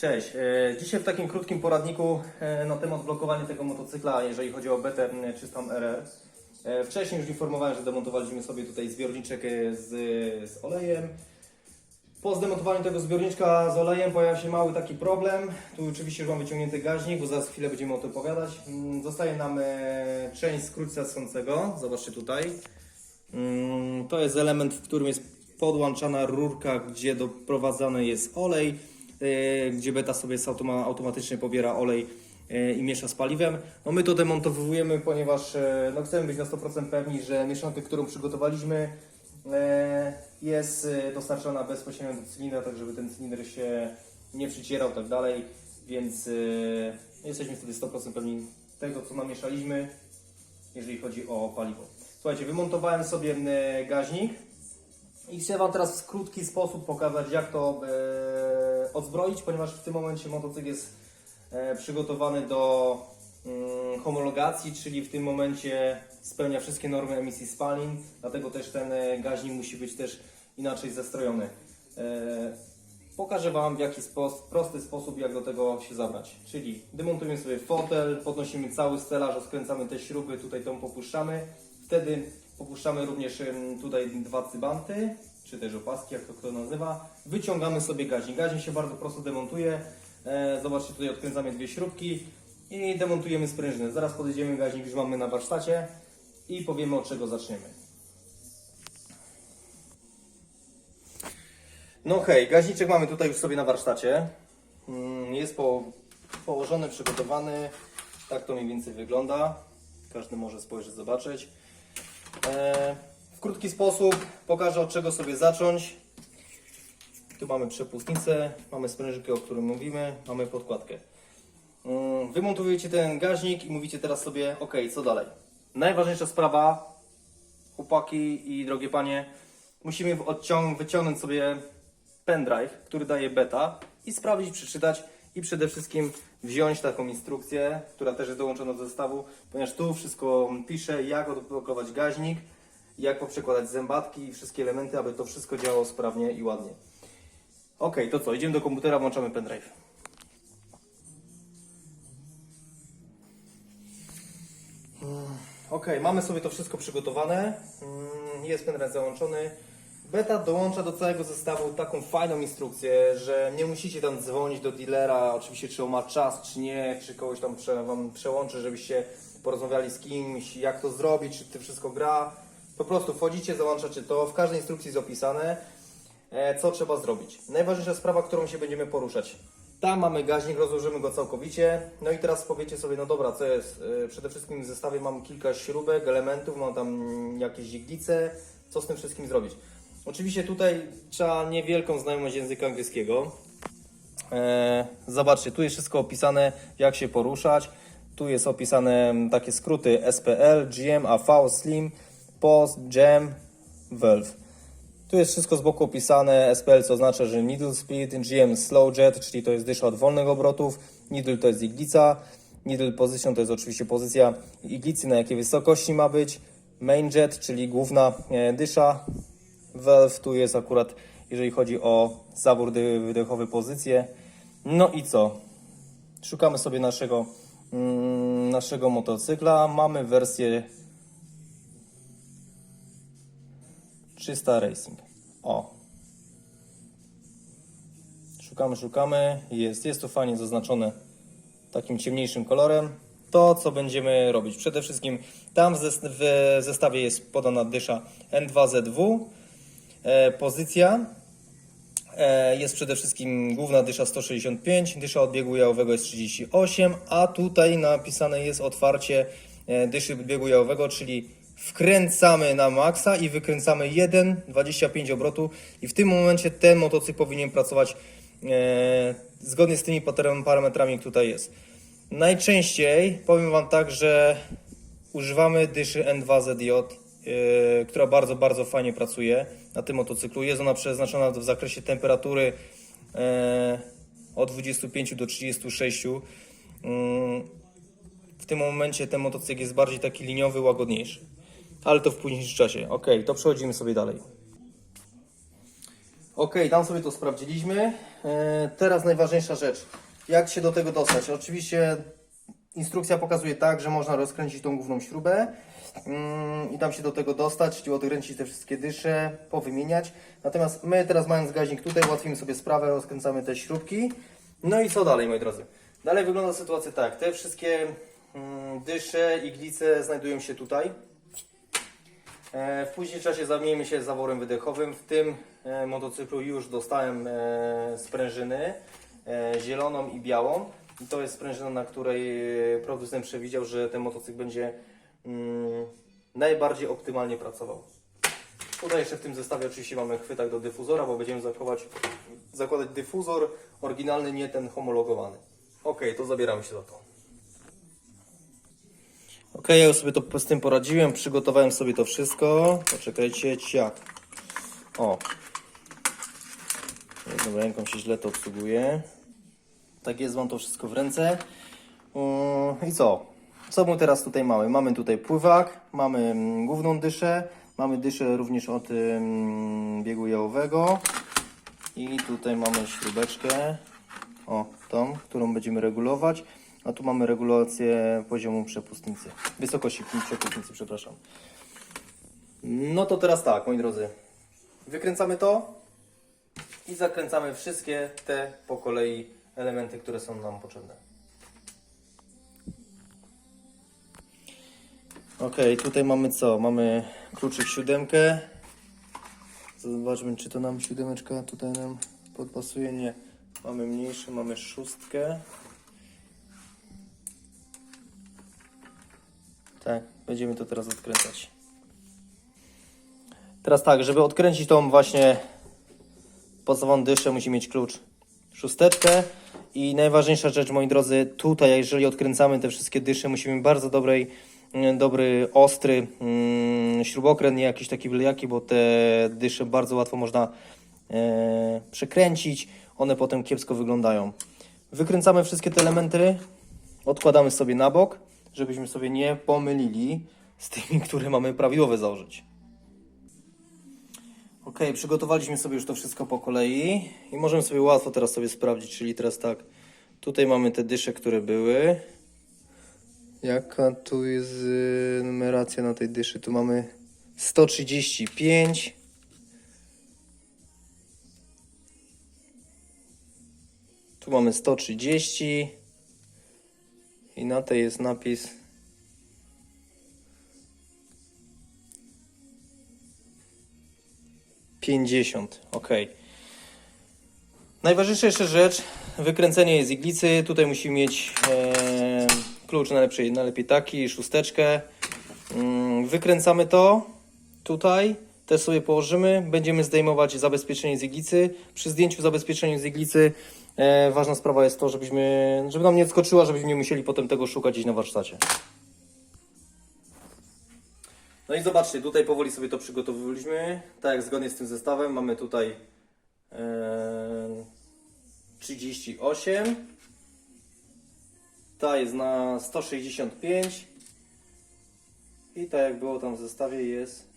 Cześć. E, Dzisiaj w takim krótkim poradniku e, na temat blokowania tego motocykla, jeżeli chodzi o BT 300 RR. E, Wcześniej już informowałem, że demontowaliśmy sobie tutaj zbiorniczek z, z olejem. Po zdemontowaniu tego zbiorniczka z olejem pojawił się mały taki problem. Tu oczywiście już mam wyciągnięty gaźnik, bo zaraz chwilę będziemy o tym opowiadać. Mm, Zostaje nam część skrótca schącego. Zobaczcie tutaj. Mm, To jest element, w którym jest podłączana rurka, gdzie doprowadzany jest olej, gdzie beta sobie automatycznie pobiera olej yy, i miesza z paliwem. No my to demontowujemy, ponieważ yy, no chcemy być na 100% pewni, że mieszankę, którą przygotowaliśmy jest dostarczona bezpośrednio do cylindra, tak żeby ten cylinder się nie przycierał tak dalej, więc yy, jesteśmy wtedy 100% pewni tego, co namieszaliśmy jeżeli chodzi o paliwo. Słuchajcie, wymontowałem sobie gaźnik i chcę Wam teraz w krótki sposób pokazać, jak to odzbroić, ponieważ w tym momencie motocykl jest e, przygotowany do mm, homologacji, czyli w tym momencie spełnia wszystkie normy emisji spalin, dlatego też ten e, gaźnik musi być też inaczej zestrojony. E, Pokażę Wam w jaki spos- prosty sposób, jak do tego się zabrać. Czyli demontujemy sobie fotel, podnosimy cały stelaż, rozkręcamy te śruby, tutaj tą popuszczamy. Wtedy popuszczamy również tutaj dwa cybanty, czy też opaski, jak to kto nazywa. Wyciągamy sobie gaźnik. Gaźnik się bardzo prosto demontuje. E, zobaczcie, tutaj odkręcamy dwie śrubki i demontujemy sprężynę. Zaraz podejdziemy, gaźnik już mamy na warsztacie i powiemy od czego zaczniemy. No hej, gaźniczek mamy tutaj już sobie na warsztacie. Mm, Jest po, położony, przygotowany. Tak to mniej więcej wygląda. Każdy może spojrzeć, zobaczyć. E, w krótki sposób pokażę od czego sobie zacząć. Tu mamy przepustnicę, mamy sprężynkę, o którym mówimy, mamy podkładkę. Mm, Wymontujecie ten gaźnik i mówicie teraz sobie, ok, co dalej? Najważniejsza sprawa, chłopaki i drogie panie, musimy wyciągnąć sobie pendrive, który daje beta i sprawdzić, przeczytać i przede wszystkim wziąć taką instrukcję, która też jest dołączona do zestawu, ponieważ tu wszystko pisze, jak odblokować gaźnik, jak poprzekładać zębatki i wszystkie elementy, aby to wszystko działało sprawnie i ładnie. Ok, to co, idziemy do komputera, włączamy pendrive. Ok, mamy sobie to wszystko przygotowane. Mm, Jest pendrive załączony. Beta dołącza do całego zestawu taką fajną instrukcję, że nie musicie tam dzwonić do dealera, oczywiście czy on ma czas, czy nie, czy kogoś tam prze, wam przełączy, żebyście porozmawiali z kimś, jak to zrobić, czy to wszystko gra. Po prostu wchodzicie, załączacie to, w każdej instrukcji jest opisane, e, co trzeba zrobić. Najważniejsza sprawa, którą się będziemy poruszać. Tam mamy gaźnik, rozłożymy go całkowicie. No i teraz powiecie sobie, no dobra, co jest? E, Przede wszystkim w zestawie mam kilka śrubek, elementów, mam tam jakieś iglice. Co z tym wszystkim zrobić? Oczywiście tutaj trzeba niewielką znajomość języka angielskiego. E, zobaczcie, tu jest wszystko opisane, jak się poruszać. Tu jest opisane takie skróty SPL, GM, AV, Slim, Post, Jam, Valve. Tu jest wszystko z boku opisane. SPL co oznacza, że needle speed, GM slow jet, czyli to jest dysza od wolnych obrotów, needle to jest iglica, needle position to jest oczywiście pozycja iglicy, na jakiej wysokości ma być, main jet, czyli główna e, dysza, valve tu jest akurat, jeżeli chodzi o zawór wydechowy, pozycję. No i co? Szukamy sobie naszego, mm, naszego motocykla. Mamy wersję 300 Racing. O. Szukamy, szukamy. Jest, jest to fajnie zaznaczone takim ciemniejszym kolorem. To, co będziemy robić. Przede wszystkim tam w, zes- w zestawie jest podana dysza N2ZW. E, pozycja e, jest przede wszystkim główna dysza 165, dysza odbiegu jałowego jest 38, a tutaj napisane jest otwarcie e, dyszy odbiegu jałowego, czyli wkręcamy na maksa i wykręcamy 1,25 obrotu i w tym momencie ten motocykl powinien pracować e, zgodnie z tymi parametrami, jak tutaj jest. Najczęściej powiem Wam tak, że używamy dyszy N2ZJ, yy, która bardzo, bardzo fajnie pracuje na tym motocyklu. Jest ona przeznaczona w zakresie temperatury yy, od 25 do 36. Yy, w tym momencie ten motocykl jest bardziej taki liniowy, łagodniejszy. Ale to w późniejszym czasie. Ok, to przechodzimy sobie dalej. Ok, tam sobie to sprawdziliśmy. E, teraz najważniejsza rzecz. Jak się do tego dostać? Oczywiście instrukcja pokazuje tak, że można rozkręcić tą główną śrubę mm, i tam się do tego dostać, czyli odkręcić te wszystkie dysze, powymieniać. Natomiast my teraz mając gaźnik tutaj, ułatwimy sobie sprawę, rozkręcamy te śrubki. No i co dalej, moi drodzy? Dalej wygląda sytuacja tak. Te wszystkie mm, dysze, iglice znajdują się tutaj. E, W późniejszym czasie zamienimy się zaworem wydechowym. W tym e, motocyklu już dostałem e, sprężyny zieloną i białą. I to jest sprężyna, na której producent przewidział, że ten motocykl będzie mm, najbardziej optymalnie pracował. Tutaj jeszcze w tym zestawie oczywiście mamy chwytak do dyfuzora, bo będziemy zakładać, zakładać dyfuzor oryginalny, nie ten homologowany. Ok, to zabieramy się za to. Ok, ja już sobie to z tym poradziłem, przygotowałem sobie to wszystko. Poczekajcie, ciak. O. Jedną ręką się źle to obsługuje. Tak jest, mam to wszystko w ręce. O, I co? Co my teraz tutaj mamy? Mamy tutaj pływak, mamy mm, główną dyszę, mamy dyszę również od mm, biegu jałowego i tutaj mamy śrubeczkę, o tą, którą będziemy regulować, a tu mamy regulację poziomu przepustnicy, wysokości przepustnicy, przepraszam. No to teraz tak, moi drodzy, wykręcamy to i zakręcamy wszystkie te po kolei elementy, które są nam potrzebne. Ok, tutaj mamy co? Mamy kluczyk siódemkę. Zobaczmy, czy to nam siódemeczka tutaj nam podpasuje. Nie. Mamy mniejszy, mamy szóstkę. Tak, będziemy to teraz odkręcać. Teraz tak, żeby odkręcić tą właśnie podstawową dyszę, musi mieć klucz szósteczkę. I najważniejsza rzecz, moi drodzy, tutaj, jeżeli odkręcamy te wszystkie dysze, musimy bardzo dobrej, mm, dobry, ostry mm, śrubokręt, nie jakiś taki byle jaki, bo te dysze bardzo łatwo można e, przekręcić. One potem kiepsko wyglądają. Wykręcamy wszystkie te elementy, odkładamy sobie na bok, żebyśmy sobie nie pomylili z tymi, które mamy prawidłowe założyć. Ok, przygotowaliśmy sobie już to wszystko po kolei i możemy sobie łatwo teraz sobie sprawdzić, czyli teraz tak, tutaj mamy te dysze, które były. Jaka tu jest y, numeracja na tej dyszy? Tu mamy 135. Tu mamy 130 i na tej jest napis 50, ok. Najważniejsza jeszcze rzecz, wykręcenie jest iglicy. Tutaj musimy mieć e, klucz najlepiej, najlepiej taki, szósteczkę. Mm, wykręcamy to tutaj, też sobie położymy. Będziemy zdejmować zabezpieczenie z iglicy. Przy zdjęciu zabezpieczenia z iglicy e, ważna sprawa jest to, żebyśmy, żeby nam nie skoczyła, żebyśmy nie musieli potem tego szukać gdzieś na warsztacie. No i zobaczcie, tutaj powoli sobie to przygotowywaliśmy. Tak jak zgodnie z tym zestawem mamy tutaj e, 38. Ta jest na 165. I tak jak było tam w zestawie jest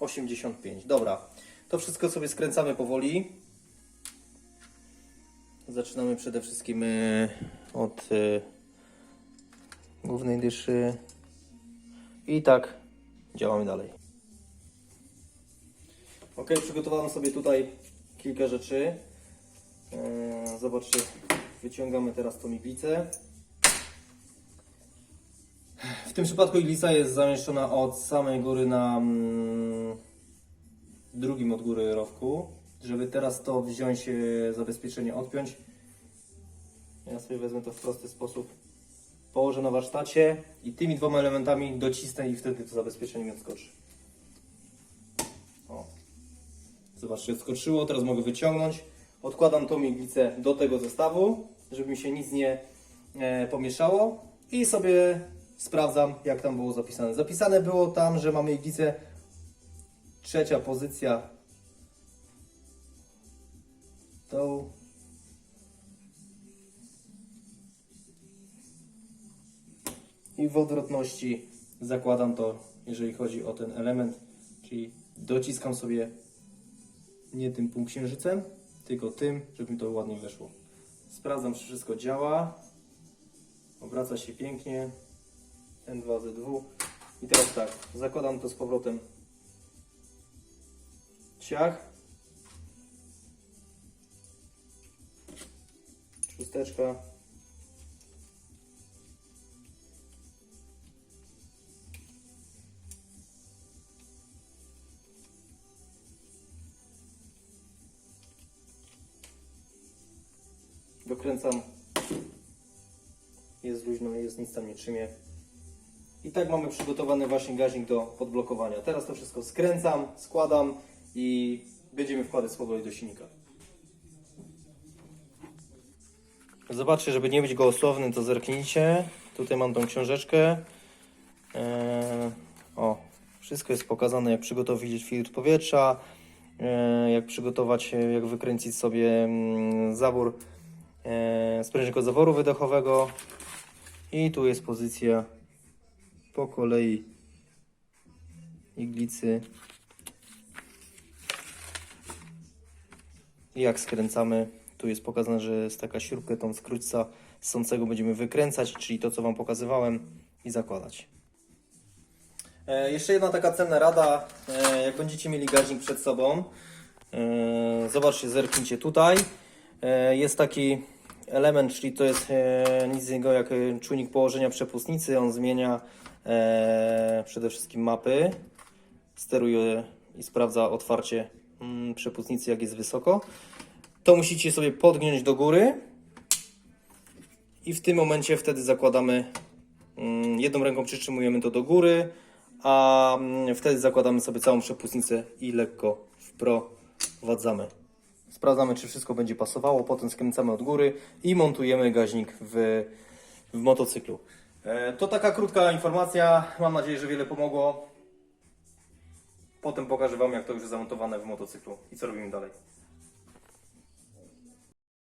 85. Dobra, to wszystko sobie skręcamy powoli. Zaczynamy przede wszystkim e, od e, głównej dyszy. I tak działamy dalej. Ok, przygotowałem sobie tutaj kilka rzeczy. Eee, Zobaczcie, wyciągamy teraz tą iglicę. W tym przypadku iglica jest zamieszczona od samej góry na mm, drugim od góry rowku. Żeby teraz to wziąć, e, zabezpieczenie odpiąć, ja sobie wezmę to w prosty sposób położę na warsztacie i tymi dwoma elementami docisnę i wtedy to zabezpieczenie mi odskoczy. O. Zobaczcie, odskoczyło, teraz mogę wyciągnąć. Odkładam tą iglicę do tego zestawu, żeby mi się nic nie e, pomieszało i sobie sprawdzam, jak tam było zapisane. Zapisane było tam, że mamy iglicę trzecia pozycja tą i w odwrotności zakładam to, jeżeli chodzi o ten element, czyli dociskam sobie nie tym półksiężycem, tylko tym, żeby mi to ładnie weszło. Sprawdzam, czy wszystko działa. Obraca się pięknie. N2, Z2. I teraz tak, zakładam to z powrotem. Ciach. Szósteczka. Dokręcam. Jest luźno, jest nic tam nie trzymie. I tak mamy przygotowany właśnie gaźnik do podblokowania. Teraz to wszystko skręcam, składam i będziemy wkładać powrotem do silnika. Zobaczcie, żeby nie być gołosłownym, to zerknijcie. Tutaj mam tą książeczkę. Eee, o, wszystko jest pokazane, jak przygotować filtr powietrza, eee, jak przygotować, jak wykręcić sobie mm, zawór e, sprężynko zaworu wydechowego. I tu jest pozycja po kolei iglicy. Jak skręcamy, tu jest pokazane, że jest taka śrubka, tą skrótca sącego będziemy wykręcać, czyli to, co Wam pokazywałem i zakładać. E, jeszcze jedna taka cenna rada, e, jak będziecie mieli gaźnik przed sobą, e, zobaczcie, zerknijcie tutaj. E, jest taki element, czyli to jest e, nic innego jak e, czujnik położenia przepustnicy. On zmienia e, przede wszystkim mapy, steruje i sprawdza otwarcie przepustnicy, jak jest wysoko. To musicie sobie podgiąć do góry i w tym momencie wtedy zakładamy mm, jedną ręką przytrzymujemy to do góry, a mm, wtedy zakładamy sobie całą przepustnicę i lekko wprowadzamy. Sprawdzamy, czy wszystko będzie pasowało, potem skręcamy od góry i montujemy gaźnik w, w motocyklu. E, To taka krótka informacja. Mam nadzieję, że wiele pomogło. Potem pokażę Wam, jak to już jest zamontowane w motocyklu i co robimy dalej.